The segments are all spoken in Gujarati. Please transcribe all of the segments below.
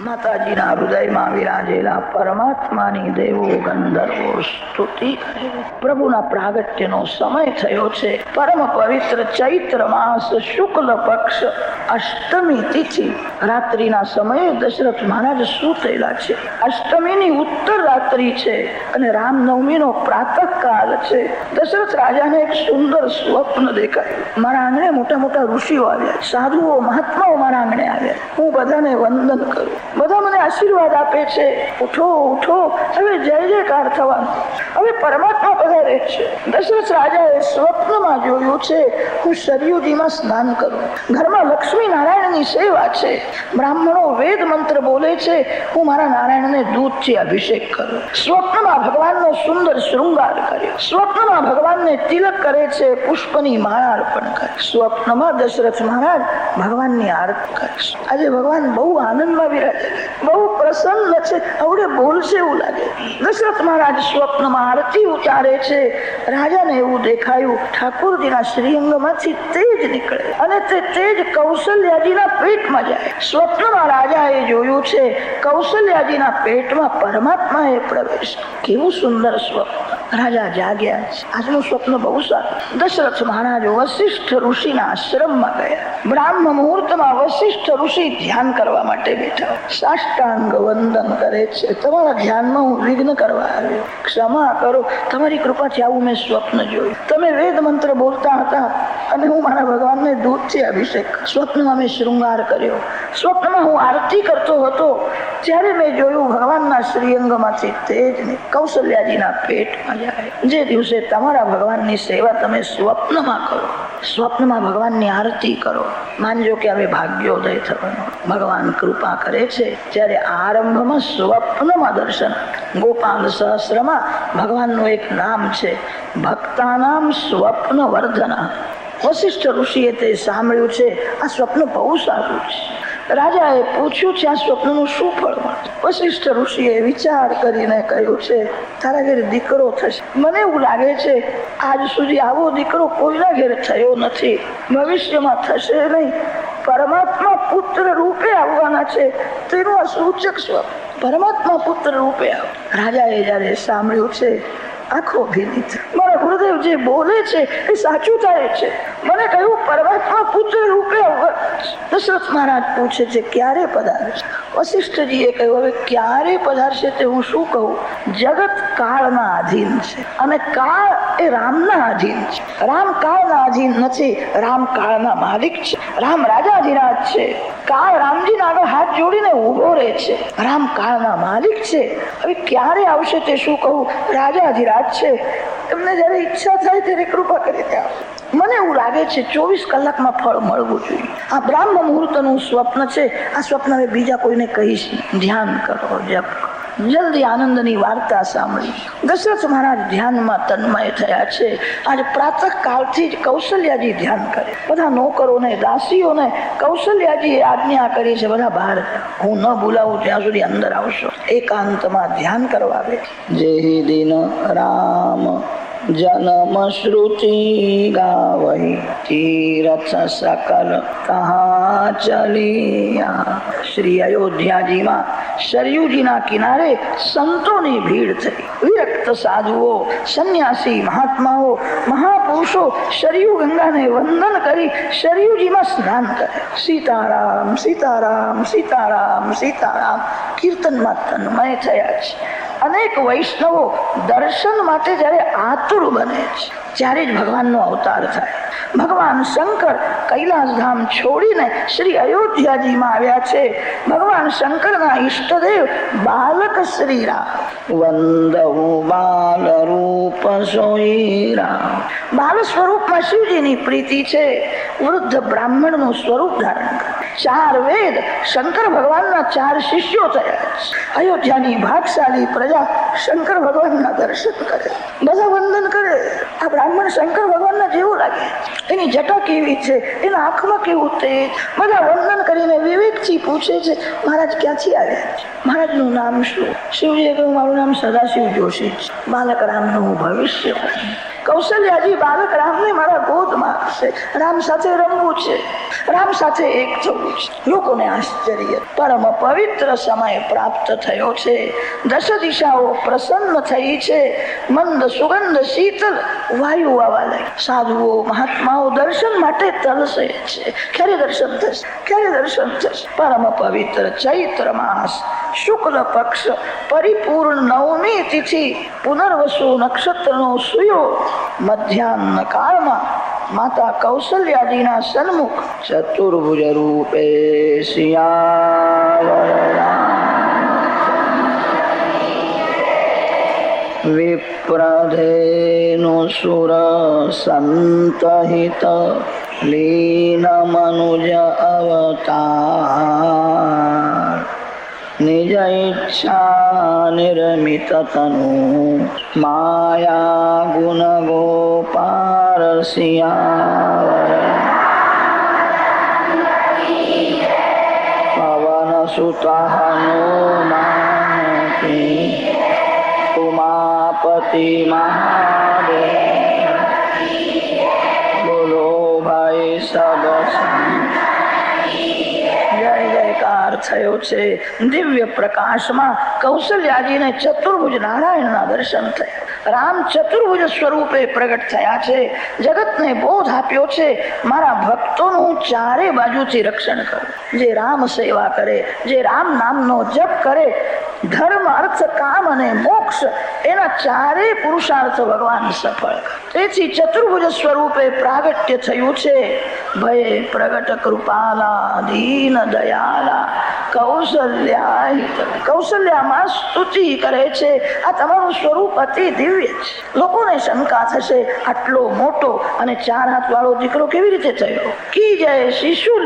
માતાજીના હૃદયમાં વિરાજેલા પરમાત્માની દેવો ગંધર્વો સ્તુતિ પ્રભુના પ્રાગટ્યનો સમય થયો છે. પરમ પવિત્ર ચૈત્ર માસ શુક્લ પક્ષ અષ્ટમી તિથિ. રાત્રિના સમયે દશરથ મહારાજ સૂતેલા છે. અષ્ટમીની ઉત્તર રાત્રિ છે અને રામનવમીનો પ્રાતઃ કાળ છે. દશરથ રાજાને એક સુંદર સ્વપ્ન દેખાયું. મારા આંગણે મોટા મોટા ઋષિઓ આવ્યા. સાધુઓ, મહાત્માઓ મારા આંગણે આવ્યા. હું બધાને વંદન કરું. બધા મને આશીર્વાદ આપે છે. ઉઠો ઉઠો. હવે જય જયકાર થવાનું. હવે પરમાત્મા પધારે છે. દશરથ રાજાએ સ્વપ્નમાં જોયું છે, હું સરયુજીમાં સ્નાન કરું. ઘરમાં લક્ષ્મી નારાયણની સેવા છે. બ્રાહ્મણો વેદ મંત્ર બોલે છે, હું મારા નારાયણને દૂધથી અભિષેક કરું. સ્વપ્નમાં ભગવાનનો સુંદર શૃંગાર કર્યો સ્વપ્નમાં ભગવાનને તિલક કરે છે, પુષ્પની માળા અર્પણ કરે. સ્વપ્નમાં દશરથ મહારાજ ભગવાનની આરતી કરે. આજે ભગવાન બહુ આનંદમાં વિરાજે બહુ પ્રસન્ન છે. આવડે બોલશે એવું લાગે. દશરથ મહારાજ સ્વપ્નમાં આરતી ઉતારે છે. રાજાને એવું દેખાયું. ઠાકોરજીના શ્રીઅંગમાંથી તેજ નીકળે. અને તે તેજ કૌશલ્યાજીના પેટમાં જાય. સ્વપ્નમાં રાજાએ જોયું છે. કૌશલ્યાજીના પેટમાં પરમાત્માએ પ્રવેશ. કેવું સુંદર સ્વપ્ન. રાજા જાગ્યા. છે આજનું સ્વપ્ન બહુ સારું. દશરથ મહારાજ વશિષ્ઠ ઋષિના આશ્રમમાં ગયા. બ્રાહ્મ મુહૂર્તમાં વશિષ્ઠ ઋષિ ધ્યાન કરવા માટે બેઠા. સાષ્ટાંગ વંદન કરે છે. તમારા ધ્યાનમાં હું વિઘ્ન કરવા આવ્યો. ક્ષમા કરો. તમારી કૃપાથી આવું મેં સ્વપ્ન જોયું. તમે વેદ મંત્ર બોલતા હતા અને હું મારા ભગવાનને દૂધથી અભિષેક. સ્વપ્નમાં મેં શૃંગાર કર્યો. સ્વપ્નમાં હું આરતી કરતો હતો, ત્યારે મેં જોયું ભગવાનના શ્રીઅંગમાંથી તેજ કૌશલ્યાજીના પેટમાં જાય. જે દિવસે તમારા ભગવાનની સેવા તમે સ્વપ્નમાં કરો, સ્વપ્નમાં ભગવાનની આરતી કરો, માનજો કે હવે ભાગ્યોદય થવાનો. ભગવાન કૃપા કરે છે ત્યારે આરંભમાં સ્વપ્નમાં દર્શન. ગોપાલ સહસ્રમાં ભગવાનનું એક નામ છે, ભક્તાનામ સ્વપ્ન વર્ધના વશિષ્ઠ ઋષિએ તે સાંભળ્યું છે, આ સ્વપ્ન બહુ સારું છે. રાજાએ પૂછ્યું છે આ સ્વપ્નનું શું ફળ વશિષ્ઠ ઋષિએ વિચાર કરીને કહ્યું છે, તારા ઘેર દીકરો થશે. મને એવું લાગે છે, આજ સુધી આવો દીકરો કોઈના ઘેર થયો નથી. ભવિષ્યમાં થશે નહીં. પરમાત્મા પુત્ર રૂપે આવવાના છે. તેનું આ સૂચક સ્વપ્ન પરમાત્મા પુત્ર રૂપે આવ. રાજાએ જ્યારે સાંભળ્યું છે, આખો ભીની મારા જે બોલે છે એ સાચું થાય છે. મને કહ્યું, પરમાત્મા પુત્ર રૂપે દશરથ મહારાજ પૂછે છે, ક્યારે પધારશે વશિષ્ઠજીએ કહ્યું, હવે ક્યારે પધારશે તે હું શું કહું? જગત કાળના આધીન છે અને કાળ એ રામના આધીન છે. રામ કાળના આધીન નથી, રામ કાળના માલિક છે. રામ રાજાધિરાજ છે. કાળ રામજીના આગળ હાથ જોડીને ઊભો રહે છે. રામ કાળના માલિક છે. હવે ક્યારે આવશે તે શું કહું? રાજાધિરાજ છે. એમને જયારે ઈચ્છા થાય ત્યારે કૃપા કરી લાગે છે, ચોવીસ કલાકમાં ફળ મળવું જોઈએ. આ બ્રાહ્મ મુહૂર્તનું સ્વપ્ન છે, આ સ્વપ્ન મેં બીજા કોઈને કહીશ. ધ્યાન કરો, જપ જલ્દી આનંદની વાર્તા સાંભળી દશરથ મહારાજ ધ્યાનમાં તન્મય થયા છે. આજે પ્રાતઃ કાળથી જ કૌશલ્યાજી ધ્યાન કરે. બધા નોકરોને, દાસીઓને કૌશલ્યાજી આજ્ઞા કરી છે, બધા બહાર હું ન ભૂલાવું ત્યાં સુધી અંદર આવશો. એકાંતમાં ધ્યાન કરવા આવે જય દિન રામ. જન્મ શ્રુતિ ગાવહી તીરથ સકલ કહા ચલિયા શ્રી અયોધ્યાજીમાં સરયુજીના કિનારે સંતોની ભીડ થઈ વિરક્ત સાધુઓ સંન્યાસી મહાત્માઓ મહાપુરુષો સરયુ ગંગાને વંદન કરી સરયુજીમાં સ્નાન કરે સીતારામ સીતારામ સીતારામ સીતારામ કીર્તનમાં તન્મય થયા છે અનેક વૈષ્ણવો દર્શન માટે જ્યારે આતુર બને છે, ત્યારે જ ભગવાનનો અવતાર થાય. ભગવાન શંકર કૈલાસધામ છોડીને શ્રી અયોધ્યાજીમાં આવ્યા છે. ભગવાન શંકરના ઈષ્ટદેવ બાલક શ્રી રામ. વંદવું બાલ રૂપ સોઈરામ બાલ સ્વરૂપમાં શિવજીની પ્રીતિ છે. વૃદ્ધ બ્રાહ્મણનું સ્વરૂપ ધારણ કરે. ચાર વેદ શંકર ભગવાનના ચાર શિષ્યો થયા અયોધ્યાની ભાગશાળી પ્રજા શંકર ભગવાનના દર્શન કરે. બધા વંદન કરે. આ બ્રાહ્મણ શંકર ભગવાનના જેવું લાગે. એની જટા કેવી છે? એના આંખમાં કેવું તેજ? બધા વંદન કરીને વિવેકથી પૂછે છે, મહારાજ ક્યાંથી આવ્યા? મહારાજનું નામ શું? શિવજીએ કહ્યું મારું નામ સદાશિવ જોશી બાલક રામનું ભવિષ્ય કૌશલ્યાજી બાળક રામને મારા ગોદમાં આપશે. રામ સાથે રમવું છે. રામ સાથે એક થવું છે. લોકોને આશ્ચર્ય. પરમ પવિત્ર સમય પ્રાપ્ત થયો છે. દશ દિશાઓ પ્રસન્ન થઈ છે. મંદ સુગંધ શીતલ વાયુ આવવા લાગી. સાધુઓ મહાત્માઓ દર્શન માટે તલસે છે. ક્યારે દર્શન થશે? ક્યારે દર્શન થશે? પરમ પવિત્ર ચૈત્ર માસ શુક્લ પક્ષ પરિપૂર્ણ નવમી તિથિ પુનર્વસુ નક્ષત્રનો સુયો મધ્યાહન કાળમાં માતા કૌશલ્યાજીના સન્મુખ ચતુર્ભુજ રૂપે વિપ્રધેનુ સુર સંતહિત લીન મનુજ અવતાર निज इच्छा निर्मिततनु माया गुणगोपारसिया। पवनसुतः नो उमापति महादेव। થયો છે. દિવ્ય પ્રકાશમાં કૌશલ્યાજીને ચતુર્ભુજ નારાયણના દર્શન થયા. રામ ચતુર્ભુજ સ્વરૂપે પ્રગટ થયા છે. જગતને બોધ આપ્યો છે. મારા ભક્તોનું ચારે બાજુથી રક્ષણ કરું. જે રામ સેવા કરે, જે રામ નામનો જપ કરે, ધર્મ, અર્થ, કામ અને મોક્ષ, એના ચારે પુરુષાર્થ ભગવાન સફળ તેથી ચતુર્ભુજ સ્વરૂપે પ્રાગટ્ય થયું છે. ભય પ્રગટ કૃપાલા દીન દયાલા. કૌશલ્યા કૌશલ્યામાં સ્તુતિ કરે છે. આ તમારું સ્વરૂપ અતિ દિવ્ય લોકોને શંકા થશે, આટલો મોટો અને ચાર હાથ દીકરો કેવી રીતે થયો? કી જય શિશુ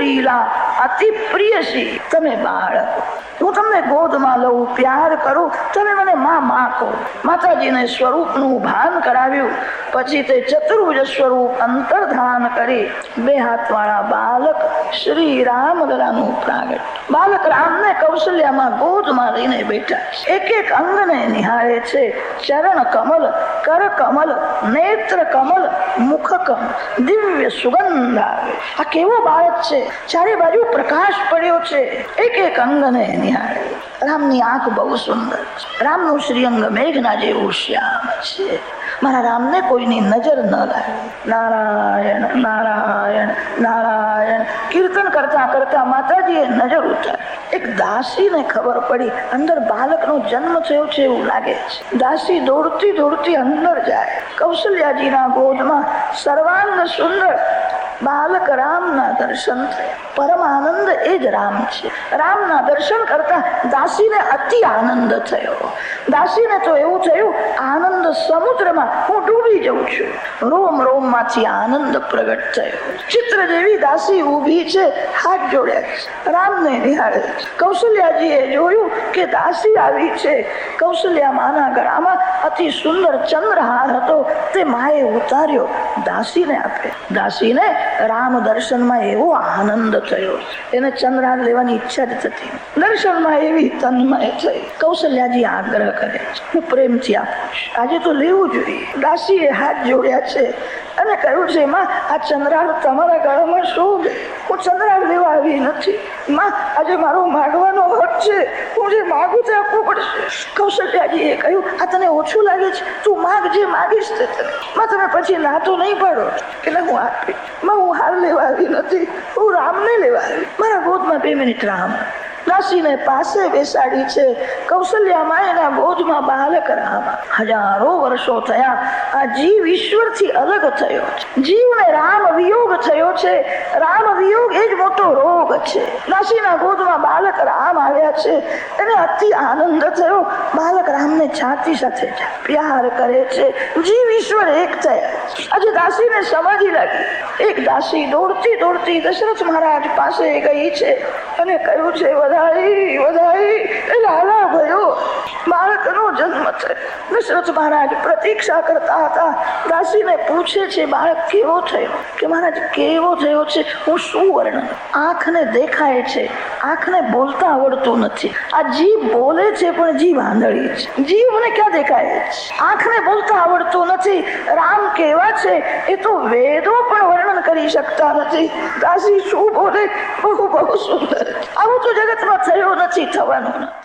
અતિ પ્રિય સી તમે બાળક હું તમને ગોદમાં લઉં, પ્યાર કરું. તમે મને માં માં કહો. માતાજીને સ્વરૂપનું ભાન કરાવ્યું. પછી તે ચતુર્ભુજ સ્વરૂપ અંતર્ધાન કરી બે હાથવાળા બાલક શ્રી રામલલાનું પ્રાગટ બાલક રામને કૌશલ્યામાં ગોદમાં લઈને બેઠા. એક એક અંગને નિહાળે છે. ચરણ કમલ, કર કમલ, નેત્ર કમલ, મુખ કમલ, દિવ્ય સુગંધ આવે આ કેવો બાળક છે? ચારે બાજુ પ્રકાશ પડ્યો છે. એક એક અંગને નિહાળે. રામની આંખ બહુ સુંદર છે. રામનું શ્રીઅંગ મેઘના જેવું શ્યામ છે. મારા રામને કોઈની નજર ન લાગે નારાયણ નારાયણ નારાયણ કીર્તન કરતા કરતા માતાજીએ નજર ઉતારી એક દાસીને ખબર પડી અંદર બાલકનો જન્મ થયો છે એવું લાગે છે દાસી દોડતી દોડતી અંદર જાય કૌશલ્યાજીના ગોદમાં સર્વાંગ સુંદર બાલક રામના દર્શન થયા પરમ આનંદ એ જ રામ છે રામના દર્શન કરતા દાસીને અતિ આનંદ થયો દાસીને તો એવું થયું આનંદ સમુદ્રમાં હું ડૂબી જઉં છું. રોમ રોમમાંથી આનંદ પ્રગટ થયો. ચિત્ર જેવી દાસી ઊભી છે, હાથ જોડ્યા રામને નિહાળે. કૌશલ્યાજી એ જોયું કે દાસી આવી છે. કૌશલ્યા માના ગળામાં અતિ સુંદર ચંદ્રહાર હતો. તે માએ ઉતાર્યો દાસીને આપે. દાસીને રામ દર્શનમાં એવો આનંદ થયો. એને ચંદ્રહાર લેવાની ઈચ્છા જ થતી. દર્શનમાં એવી તન્મય થઈ. કૌશલ્યાજી આગ્રહ કરે હું પ્રેમથી આપું આજે તો લેવું જોઈએ. દાસીએ હાથ જોડ્યા છે અને કહ્યું છે, માં, આ ચંદ્રાળ તમારા ગળામાં શું હું ચંદ્રાળ લેવા આવી નથી. માં, આજે મારો માગવાનો હક છે. હું જે માગું તે આપવું પડશે. કૌશલ્યાજીએ કહ્યું, આ તને ઓછું લાગે છે? તું માગ જે માગીશ તે તને. માં, તમે પછી ના તો નહીં પાડો. એટલે હું આપી માં, હું હાર લેવા આવી નથી. હું રામને લેવા આવી. મારા ગોદમાં બે મિનિટ રામ. દાસીને પાસે બેસાડી છે. કૌશલ્યામાં એના બોજમાં બાલક રામ હજારો વર્ષો થયા. આ જીવ ઈશ્વરથી અલગ થયો છે. જીવને રામ વિયોગ થયો છે. રામ વિયોગ એ જ મોટો રોગ છે. દાસીના ગોદમાં બાલક રામ આવ્યા છે. એને અતિ આનંદ થયો. બાલક રામને છાતી સાથે પ્યાર કરે છે. જીવ ઈશ્વર એક થયા આજે દાસીને સમાધિ લાગી. એક દાસી દોડતી દોડતી દશરથ મહારાજ પાસે ગઈ છે અને કહ્યું છે, વધાઈ વધાઈ. લાલા ભયો, બાળકનો જન્મ છે દશરથ મહારાજ પ્રતીક્ષા કરતા હતા. દાસીને પૂછે છે, બાળક કેવો થયો? કે મહારાજ, કેવો થયો છે? હું શું વર્ણન? આંખને દેખાય છે. આંખને બોલતા આવડતું નથી. આ જીભ બોલે છે, પણ જીભ આંધળી છે. જીભને ક્યાં દેખાય? છે આંખને બોલતા આવડતું નથી. રામ કેવા છે? એ તો વેદો પણ વર્ણન કરી શકતા નથી. દાસી શું બોલે? બહુ બહુ સુંદર. આવું તો જગતમાં થયો નથી થવાનું. નથી